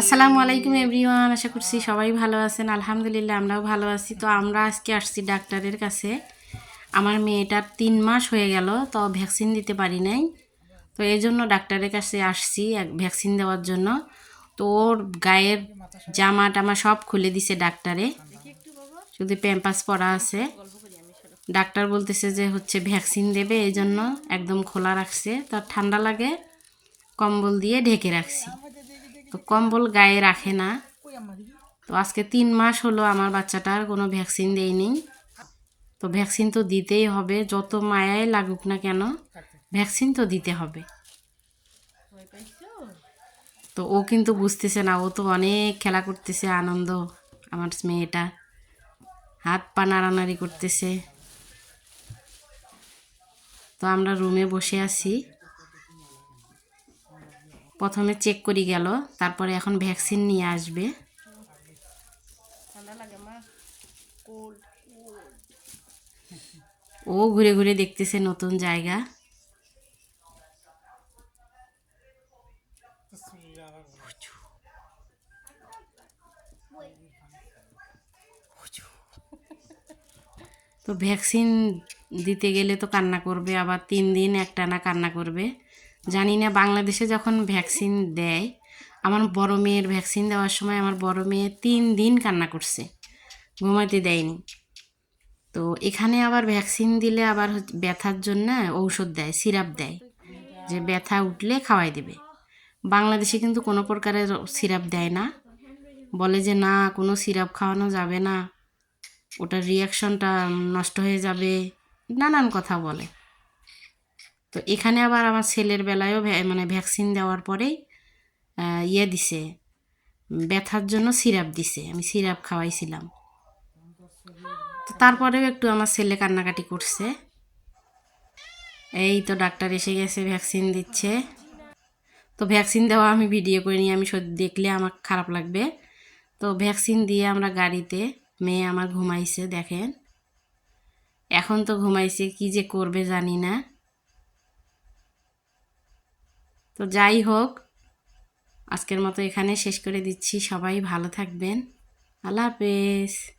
আসসালামু আলাইকুম এভরিওয়ান, আশা করছি সবাই ভালো আছেন। আলহামদুলিল্লাহ, আমরাও ভালো আছি। তো আমরা আজকে আসছি ডাক্তারের কাছে। আমার মেয়েটার তিন মাস হয়ে গেল, তো ভ্যাকসিন দিতে পারি নাই। তো এই জন্য ডাক্তারের কাছে আসছি ভ্যাকসিন দেওয়ার জন্য। তো ওর গায়ের জামা টামা সব খুলে দিছে ডাক্তারে। শুধু প্যাম্পাস পরা আছে। ডাক্তার বলতেছে যে হচ্ছে ভ্যাকসিন দেবে, এই জন্য একদম খোলা রাখছে। তার ঠান্ডা লাগে, কম্বল দিয়ে ঢেকে রাখছি। তো কম্বল গায়ে রাখে না। তো আজকে তিন মাস হলো আমার বাচ্চাটার কোনো ভ্যাকসিন দেয়নি। তো ভ্যাকসিন তো দিতেই হবে, যত মায়াই লাগুক না কেন, ভ্যাকসিন তো দিতে হবে। তো ও কিন্তু বুঝতেছে না, ও তো অনেক খেলা করতেছে, আনন্দ আমার মেয়েটা। হাত পা নাড়ানাড়ি করতেছে। তো আমরা রুমে বসে আছি। প্রথমে চেক করি গেল তারপরে এখন ভ্যাকসিন নিয়ে আসবে। ও ঘুরে ঘুরে দেখতেছে নতুন জায়গা। তো ভ্যাকসিন দিতে গেলে তো কান্না করবে আবার তিন দিন একটানা কান্না করবে। জানি না, বাংলাদেশে যখন ভ্যাকসিন দেয়, আমার বড় মেয়ের ভ্যাকসিন দেওয়ার সময় আমার বড় মেয়ে তিন দিন কান্না করছে ঘুমাতে দেয়নি। তো এখানে আবার ভ্যাকসিন দিলে আবার ব্যথার জন্য ঔষধ দেয়, সিরাপ দেয়, যে ব্যথা উঠলে খাওয়াই দেবে। বাংলাদেশে কিন্তু কোনো প্রকারের সিরাপ দেয় না। বলে যে না, কোনো সিরাপ খাওয়ানো যাবে না, ওটার রিয়াকশনটা নষ্ট হয়ে যাবে, নানান কথা বলে। তো এখানে আবার আমার ছেলের বেলায়ও মানে ভ্যাকসিন দেওয়ার পরেই ইয়ে দিছে ব্যথার জন্য সিরাপ দিছে। আমি সিরাপ খাওয়াইছিলাম। তো তারপরেও একটু আমার ছেলে কান্নাকাটি করছে। এই তো ডাক্তার এসে গেছে, ভ্যাকসিন দিচ্ছে। তো ভ্যাকসিন দেওয়া আমি ভিডিও করে নিই, আমি দেখলে আমার খারাপ লাগবে। তো ভ্যাকসিন দিয়ে আমরা গাড়িতে, মেয়ে আমার ঘুমাইছে, দেখেন। এখন তো ঘুমাইছে, কি যে করবে জানি না। তো যাই হোক আজকের মতো এখানে শেষ করে দিচ্ছি। সবাই ভালো থাকবেন। আল্লাহ হাফেজ।